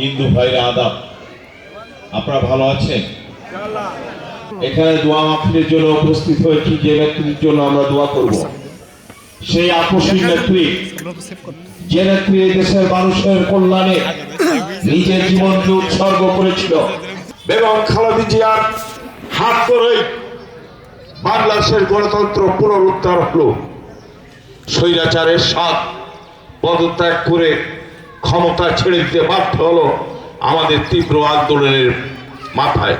হিন্দু ভাইরা আদাব। আপনারা ভালো আছেন? এখানে দোয়া মাহফিলের জন্য উপস্থিত হয়েছি, যে নেত্রীর জন্য আমরা দোয়া করব। সেই আপসী নেত্রী, যে নেত্রী এই দেশের মানুষের কল্যাণে নিজের জীবনকে উৎসর্গ করেছিল, বেগম খালেদা জিয়ার হাত ধরেই বাংলাদেশের গণতন্ত্র পুনরুদ্ধার হলো। স্বৈরাচারের সাথ পদত্যাগ করে ক্ষমতা ছেড়ে দিতে বাধ্য হলো আমাদের তীব্র আন্দোলনের মাথায়।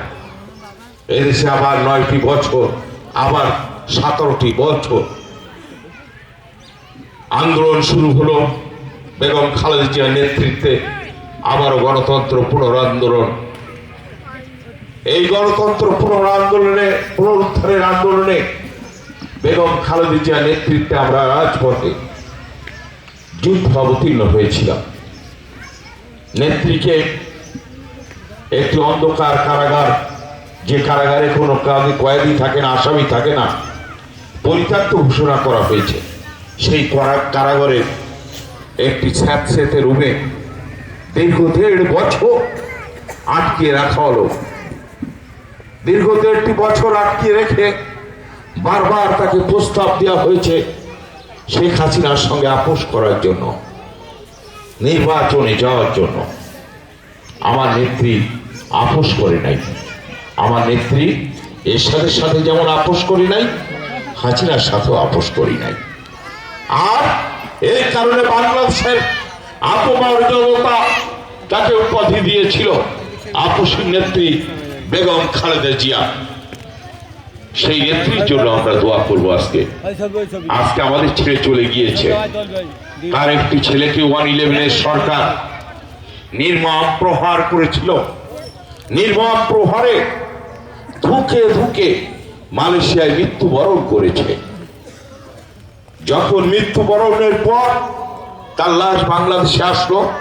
এদেশে আবার নয়টি বছর, আবার সতেরোটি বছর। আন্দোলন শুরু হলো বেগম খালেদা জিয়ার নেতৃত্বে, আবারও গণতন্ত্র পুনরান্দোলন। এই গণতন্ত্র পুনরান্দোলনে, পুনরুদ্ধারের আন্দোলনে বেগম খালেদা জিয়ার নেতৃত্বে আমরা রাজপথে যুদ্ধ অবতীর্ণ হয়েছিলাম। নেত্রীকে একটি অন্ধকার কারাগার, যে কারাগারে কোনো কাজে কয়েদি থাকে না, আসামি থাকে না, পরিত্যক্ত ঘোষণা করা হয়েছে। সেই করা- কারাগারের একটি স্যাঁতস্যাঁতে রুমে দীর্ঘ দেড় বছর আটকে রাখা হলো। দীর্ঘ দেড়টি বছর আটকে রেখে বারবার তাকে প্রস্তাব দেওয়া হয়েছে শেখ হাসিনার সঙ্গে আপোষ করার জন্য। নির্বাচনে যাওয়ার জন্য আমার নেত্রী আপোষ করে নাই। আমার নেত্রী এর সাথে যেমন আপোষ করি নাই, হাসিনার সাথেও আপোষ করি নাই। আর এই কারণে বাংলাদেশের আত্মমর্যাদা তাকে উপাধি দিয়েছিল আপোষের নেত্রী বেগম খালেদা জিয়া, সেই নেত্রীর জন্য আমরা দোয়া করব আজকে। আজকে আমাদের ছেড়ে চলে গিয়েছে। তার একটি ছেলেকে ওয়ান ইলেভেনের সরকার? নির্মম প্রহার করেছিল। নির্মম প্রহারে ধুকে ধুকে মালয়েশিয়ায় মৃত্যুবরণ করেছে। যখন মৃত্যুবরণের পর তার লাশ বাংলাদেশে আসলো,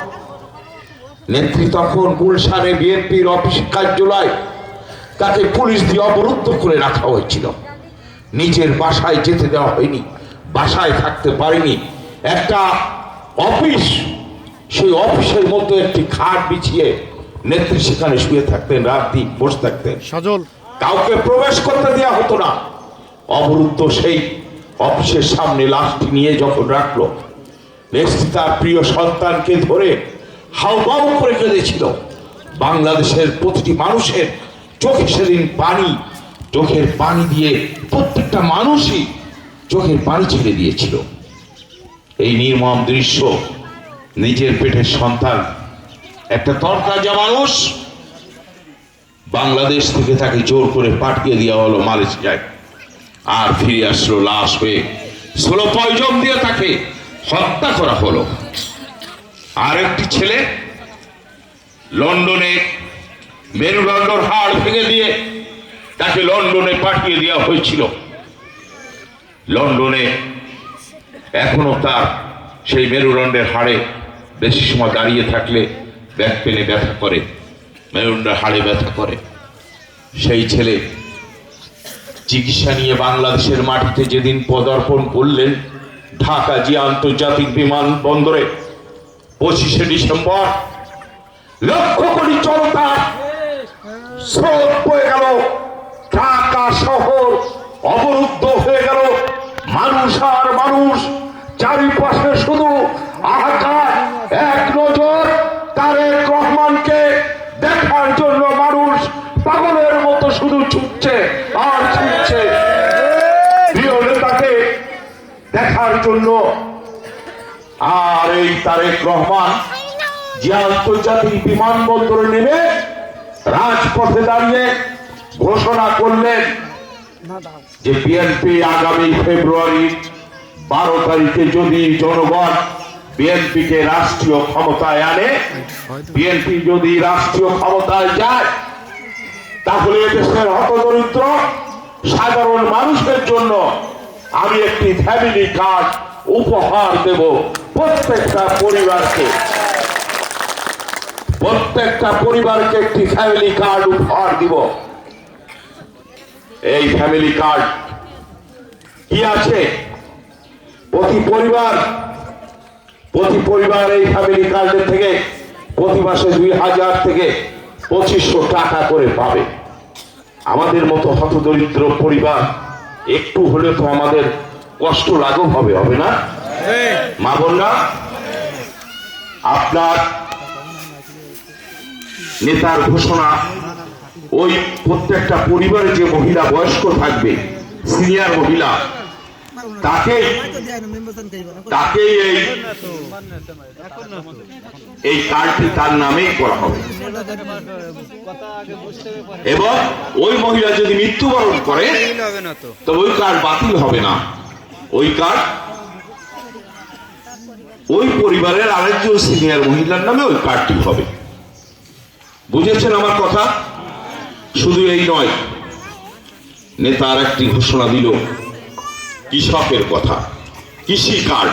নেত্রী তখন গুলশানে বিএনপির অফিস কার্যালয়, তাকে পুলিশ দিয়ে অবরুদ্ধ করে রাখা হয়েছিল। নিজের বাসায় যেতে দেওয়া হয়নি, বাসায় থাকতে পারেনি। একটা অফিস সেই অফিসের মধ্যে একটি খাট বিছিয়ে নেত্রী সেখানে শুয়ে থাকতেন রাত দিন বসে থাকতেন। সজল। কাউকে প্রবেশ করতে দেওয়া হতো না। অবরুদ্ধ সেই অফিসের সামনে লাশটি নিয়ে যখন রাখল নেত্রী তার প্রিয় সন্তানকে ধরে হাউমাউ করে কেঁদেছিল। বাংলাদেশের প্রতিটি মানুষের চোখে সেদিন পানি চোখের পানি দিয়ে প্রত্যেকটা মানুষই চোখের পানি ছেড়ে দিয়েছিল। এই নির্মম দৃশ্য নিজের পেটের সন্তান, একটা তরতাজা মানুষ বাংলাদেশ থেকে তাকে জোর করে পাঠিয়ে দেওয়া হলো মালয়েশিয়ায়। আর ফিরে আসলো লাশ হয়ে ষোলো পয়জন দিয়ে তাকে হত্যা করা হলো। আর একটি ছেলে লন্ডনে মেরুদণ্ডর হাড় ভেঙে দিয়ে তাকে লন্ডনে পাঠিয়ে দেওয়া হয়েছিল। লন্ডনে এখনও তার সেই মেরুদণ্ডের হাড়ে বেশি সময় দাঁড়িয়ে থাকলে ব্যাক পেনে ব্যথা করে, মেরুদণ্ডের হাড়ে ব্যথা করে। সেই ছেলে চিকিৎসা নিয়ে বাংলাদেশের মাটিতে যেদিন পদার্পণ করলেন, ঢাকা জি আন্তর্জাতিক বিমানবন্দরে পঁচিশে ডিসেম্বর, লক্ষ কোটি জনতা স্রোত বয়ে গেল। ঢাকা শহর অবরুদ্ধ হয়ে মানুষ আর মানুষ, চারিপাশে শুধু আহাকার এক নজর তারেক রহমানকে দেখার জন্য মানুষ পাগলের মতো শুধু ছুটছে আর ছুটছে। নেতাকে দেখার জন্য আর এই তারেক রহমান যে আন্তর্জাতিক বিমানবন্দরে নেমে রাজপথে দাঁড়িয়ে ঘোষণা করলেন যে বিএনপি আগামী ফেব্রুয়ারি বারো তারিখে যদি জনগণ বিএনপিকে রাষ্ট্রীয় ক্ষমতায় আনে, বিএনপি যদি রাষ্ট্রীয় ক্ষমতায় যায়, তাহলে দেশের হতদরিদ্র, সাধারণ মানুষের জন্য আমি একটি ফ্যামিলি কার্ড উপহার দেব প্রত্যেকটা পরিবারকে। প্রত্যেকটা পরিবারকে একটি ফ্যামিলি কার্ড উপহার দিব। এই ফ্যামিলি কার্ড। কি আছে? প্রতি পরিবার প্রতি পরিবার এই ফ্যামিলি কার্ডের থেকে প্রতি মাসে দুই হাজার থেকে পঁচিশশো টাকা করে পাবে। আমাদের মতো হতদরিদ্র পরিবার একটু হলে তো আমাদের কষ্ট লাঘব হবে হবে না? মা বোনরা, আপনার নেতার ঘোষণা ওই প্রত্যেকটা পরিবারে যে মহিলা বয়স্ক থাকবে সিনিয়র মহিলা, তাকে তাকে এই এই কার্ডটি তার নামেই করা হবে। এবং ওই মহিলা যদি মৃত্যুবরণ করে তো ওই কার্ড বাতিল হবে না। ওই কার্ড ওই পরিবারের আরেকজন সিনিয়র মহিলার নামে ওই কার্ডটি হবে। বুঝেছেন আমার কথা? শুধু এই নয়, নেতা আর একটি ঘোষণা দিল, কৃষকের কথা, কৃষি কার্ড।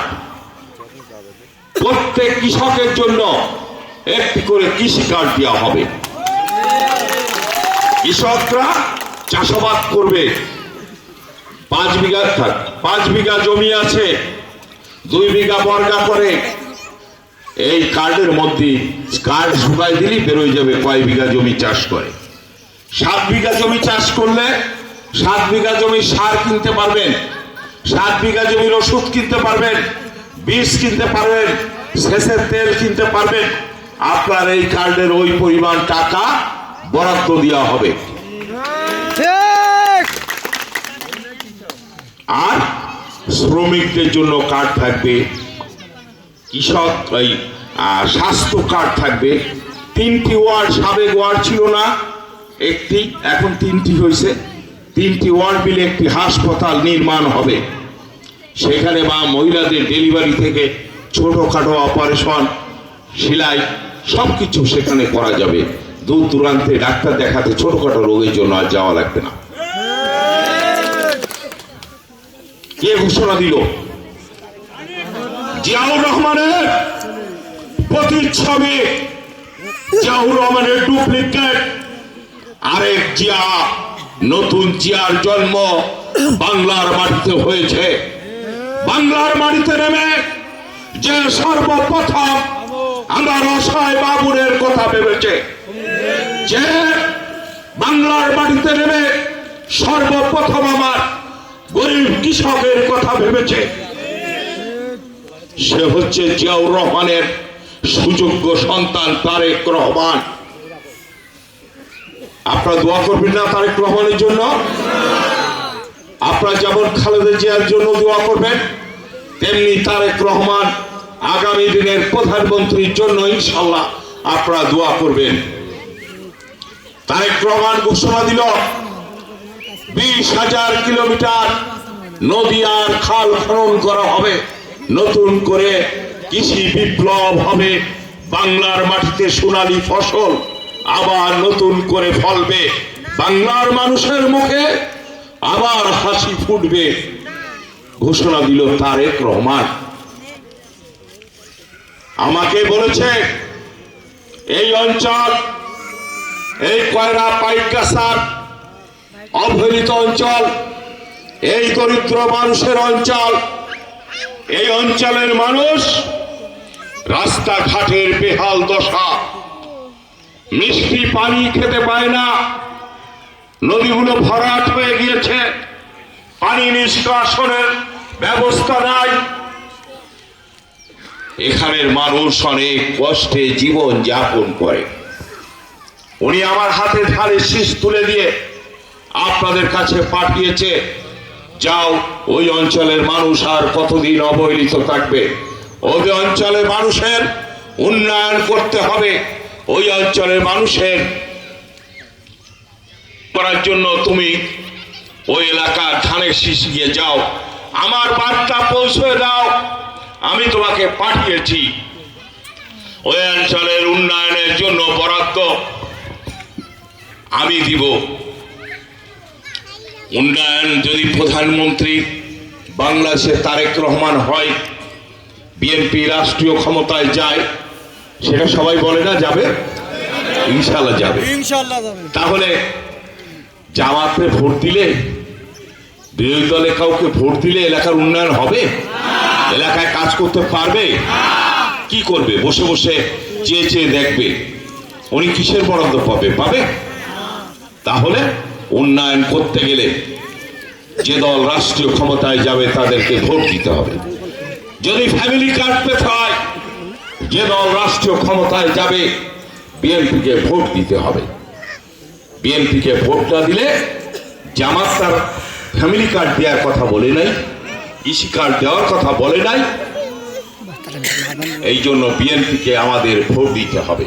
প্রত্যেক কৃষকের জন্য একটি করে কৃষি কার্ড দেওয়া হবে। কৃষকরা চাষাবাদ করবে। পাঁচ বিঘা, থাক, পাঁচ বিঘা জমি আছে, দুই বিঘা বর্গা করে। এই কার্ডের মধ্যে কার্ড শুকাই দিলেই বেরোয় যাবে কয় বিঘা জমি চাষ করে। সাত বিঘা জমি চাষ করলে সাত বিঘা জমি সার কিনতে পারবেন সাত বিঘা জমির ওষুধ কিনতে পারবেন বীজ কিনতে পারবেন সেচের তেল কিনতে পারবেন। আপনার এই কার্ডের ওই পরিমাণ টাকা বরাদ্দ দেওয়া হবে। আর শ্রমিকদের জন্য কার্ড থাকবে কৃষক এই স্বাস্থ্য কার্ড থাকবে। তিনটি ওয়ার্ড সাবেক ওয়ার্ড ছিল না একটি, এখন তিনটি হয়েছে। তিনটি ওয়ার্ড মিলে একটি হাসপাতাল নির্মাণ হবে। সেখানে বা মহিলাদের ডেলিভারি থেকে ছোটখাটো অপারেশন, সেলাই সব কিছু সেখানে করা যাবে। দূর দূরান্তে ডাক্তার দেখাতে ছোটখাটো রোগের জন্য আর যাওয়া লাগবে না। কে ঘোষণা দিল? জিয়াউর রহমানের প্রতিচ্ছবি। জিয়াউর রহমানের ডুপ্লিকেট। আরেক জিয়া নতুন জিয়ার জন্ম বাংলার মাটিতে হয়েছে। বাংলার মাটিতে নেমে যে সর্বপ্রথম আমার অসহায় বাবুরের কথা ভেবেছে, যে বাংলার মাটিতে নেমে সর্বপ্রথম আমার গরিব কৃষকের কথা ভেবেছে। সে হচ্ছে জিয়াউর রহমানের সুযোগ্য সন্তান তারেক রহমান। আপনারা দোয়া করবেন না তারেক রহমানের জন্য। আপনারা যেমন খালেদা জিয়ার জন্য দোয়া করবেন, তেমনি তারেক রহমান আগামী দিনের প্রধানমন্ত্রীর জন্য ইনশাল্লাহ আপনারা দোয়া করবেন। তারেক রহমান ঘোষণা দিল, বিশ হাজার কিলোমিটার নদী আর খাল খনন করা হবে। নতুন করে কৃষি বিপ্লব হবে, বাংলার মাটিতে সোনালী ফসল। আবার নতুন করে ফলবে। বাংলার মানুষের মুখে আবার হাসি ফুটবে। ঘোষণা দিল তারেক রহমান। আমাকে বলেছে, এই অঞ্চল, এই কয়রা পাইকাসার অবহেলিত অঞ্চল, এই দরিদ্র মানুষের অঞ্চল, এই অঞ্চলের মানুষ রাস্তাঘাটের বেহাল দশা। মিষ্টি পানি খেতে পায় না। নদীগুলো ভরাট হয়ে গিয়েছে। পানি নিষ্কাশনের ব্যবস্থা নাই। এখানের মানুষ অনেক কষ্টে জীবন যাপন করে। উনি আমার হাতে ধারে শীষ তুলে দিয়ে আপনাদের কাছে পাঠিয়েছে। যাও, ওই অঞ্চলের মানুষ আর কতদিন অবহেলিত থাকবে? ওই অঞ্চলের মানুষের উন্নয়ন করতে হবে। ওই অঞ্চলের মানুষের করার জন্য তুমি ওই এলাকার ধানের শীষ গিয়ে যাও। আমার বার্তা পৌঁছে দাও। আমি তোমাকে পাঠিয়েছি। ওই অঞ্চলের উন্নয়নের জন্য বরাদ্দ আমি দিব। উন্নয়ন যদি প্রধানমন্ত্রী বাংলাদেশে তারেক রহমান হয়, বিএনপি রাষ্ট্রীয় ক্ষমতায় যায় সেটা সবাই বলে না যাবে? ইনশাল্লাহ যাবে। ইনশাল্লাহ তাহলে জামাতে ভোট দিলে বিরোধী দলে কাউকে ভোট দিলে এলাকার উন্নয়ন হবে? এলাকায় কাজ করতে পারবে? কি করবে? বসে বসে চেয়ে চেয়ে দেখবে। উনি কিসের বরাদ্দ পাবে? পাবে? তাহলে উন্নয়ন করতে গেলে যে দল রাষ্ট্রীয় ক্ষমতায় যাবে তাদেরকে ভোট দিতে হবে। যদি ফ্যামিলি কার্ড পেতে হয় যে দল রাষ্ট্রীয় ক্ষমতায় যাবে, বিএনপিকে ভোট দিতে হবে। বিএনপিকে ভোটটা দিলে জামাত তার ফ্যামিলি কার্ড দেওয়ার কথা বলে নাই ইসি কার্ড দেওয়ার কথা বলে নাই। এই জন্য বিএনপিকে আমাদের ভোট দিতে হবে।